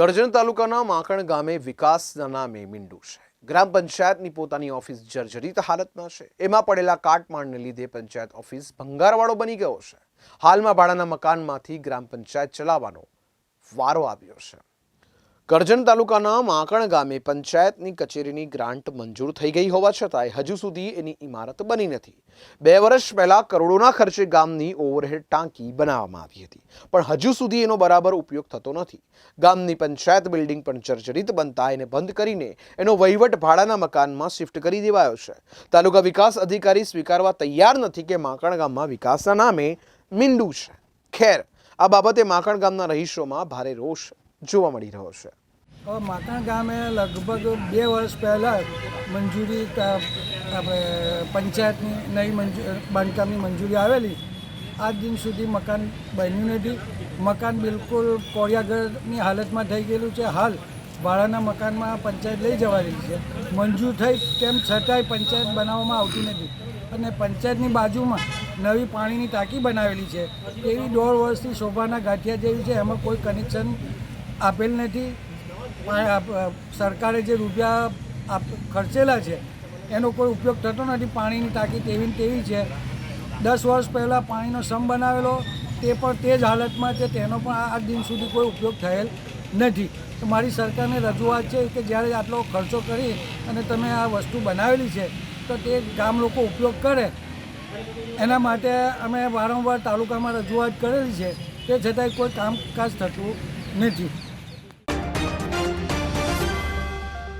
કરજણ તાલુકાના માકણ ગામે વિકાસના નામે મીંડું છે. ગ્રામ પંચાયતની પોતાની ઓફિસ જર્જરિત હાલતમાં છે. એમાં પડેલા કાટમાળને લીધે પંચાયત ઓફિસ ભંગારવાળો બની ગયો છે. હાલમાં ભાડાના મકાનમાંથી ગ્રામ પંચાયત ચલાવવાનો વારો આવ્યો છે. કરજણ તાલુકાના માકણ ગામે પંચાયતની કચેરીની ગ્રાન્ટ મંજૂર થઈ ગઈ હોવા છતાંય હજુ સુધી એની ઇમારત બની નથી. બે વર્ષ પહેલા કરોડોના ખર્ચે ગામની ઓવરહેડ ટાંકી બનાવવામાં આવી હતી, પણ હજુ સુધી એનો બરાબર ઉપયોગ થતો નથી. ગામની પંચાયત બિલ્ડિંગ પણ જર્જરિત બનતા એને બંધ કરીને એનો વહીવટ ભાડાના મકાનમાં શિફ્ટ કરી દેવાયો છે. તાલુકા વિકાસ અધિકારી સ્વીકારવા તૈયાર નથી કે માકણ ગામમાં વિકાસના નામે મીંડું છે. ખેર, આ બાબતે માકણ ગામના રહીશોમાં ભારે રોષ જોવા મળી રહ્યો છે. હવે માકણ ગામે લગભગ બે વર્ષ પહેલાં મંજૂરી આપણે પંચાયતની નવી મંજૂરી બાંધકામની મંજૂરી આવેલી. આજ દિન સુધી મકાન બન્યું નથી. મકાન બિલકુલ કોળિયાઘરની હાલતમાં થઈ ગયેલું છે. હાલ ભાડાના મકાનમાં પંચાયત લઈ જવાની છે. મંજૂર થઈ તેમ છતાંય પંચાયત બનાવવામાં આવતી નથી. અને પંચાયતની બાજુમાં નવી પાણીની ટાંકી બનાવેલી છે. એવી દોઢ વર્ષથી શોભાના ગાંઠિયા જેવી છે. એમાં કોઈ કનેક્શન આપેલ નથી. સરકારે જે રૂપિયા આપ, ખર્ચેલા છે, એનો કોઈ ઉપયોગ થતો નથી. પાણીની ટાંકી તેવી તેવી છે. દસ વર્ષ પહેલાં પાણીનો સમ બનાવેલો, તે પણ તે જ હાલતમાં છે. તેનો પણ આ દિન સુધી કોઈ ઉપયોગ થયેલ નથી. તો મારી સરકારને રજૂઆત છે કે જ્યારે આટલો ખર્ચો કરી અને તમે આ વસ્તુ બનાવેલી છે, તો તે ગામ લોકો ઉપયોગ કરે. એના માટે અમે વારંવાર તાલુકામાં રજૂઆત કરેલી છે. તે છતાંય કોઈ કામકાજ થતું નથી.